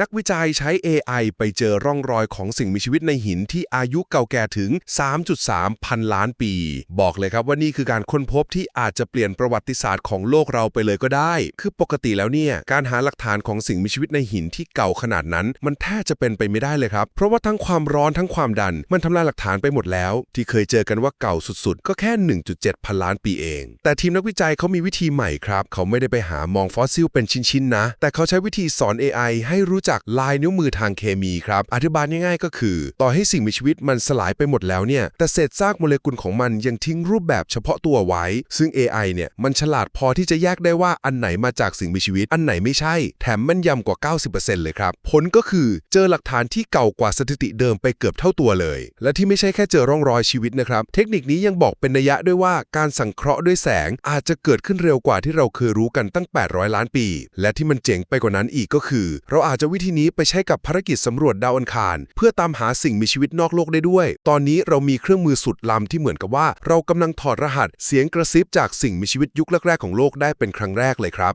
นักวิจัยใช้ AI ไปเจอร่องรอยของสิ่งมีชีวิตในหินที่อายุเก่าแก่ถึง 3.3 พันล้านปี บอกเลยครับว่านี่คือการค้นพบที่อาจจะเปลี่ยนประวัติศาสตร์ของโลกเราไปเลยก็ได้ คือปกติแล้วเนี่ย การหาหลักฐานของสิ่งมีชีวิตในหินที่เก่าขนาดนั้น มันแทบจะเป็นไปไม่ได้เลยครับ เพราะว่าทั้งความร้อนทั้งความดัน มันทำลายหลักฐานไปหมดแล้ว ที่เคยเจอกันว่าเก่าสุดๆ ก็แค่ 1.7 พันล้านปีเอง แต่ทีมนักวิจัยเขามีวิธีใหม่ครับ เขาไม่ได้ไปหามองฟอสซิลเป็นชิ้นๆนะ แต่เขาใช้วิธีสอน AI ให้รู้จักลายนิ้วมือทางเคมีครับ อธิบายง่ายๆ ก็คือ ต่อให้สิ่งมีชีวิตมันสลายไปหมดแล้วเนี่ย แต่เศษซากโมเลกุลของมันยังทิ้งรูปแบบเฉพาะตัวไว้ ซึ่ง AI เนี่ยมันฉลาดพอที่จะแยกได้ว่าอันไหนมาจากสิ่งมีชีวิต อันไหนไม่ใช่ แถมแมันยำกว่า 90%เลยครับ ผลก็คือเจอหลักฐานที่เก่ากว่าสถิติเดิมไปเกือบเท่าตัวเลย และที่ไม่ใช่แค่เจอร่องรอยชีวิตนะครับ เทคนิคนี้ยังบอกเป็นนัยยะด้วยว่าการสังเคราะห์ด้วยแสงอาจจะเกิดขึ้นเร็วกว่าที่เราเคยรู้กันตั้ง 800 ล้านปี และที่มันเจ๋งไปกว่านั้นอีกก็คือ เราอาจจะวิธีนี้ไปใช้กับภารกิจสำรวจดาวอังคาร เพื่อตามหาสิ่งมีชีวิตนอกโลกได้ด้วย ตอนนี้เรามีเครื่องมือสุดล้ำที่เหมือนกับว่า เรากำลังถอดรหัสเสียงกระซิบจากสิ่งมีชีวิตยุคแรกๆของโลกได้เป็นครั้งแรกเลยครับ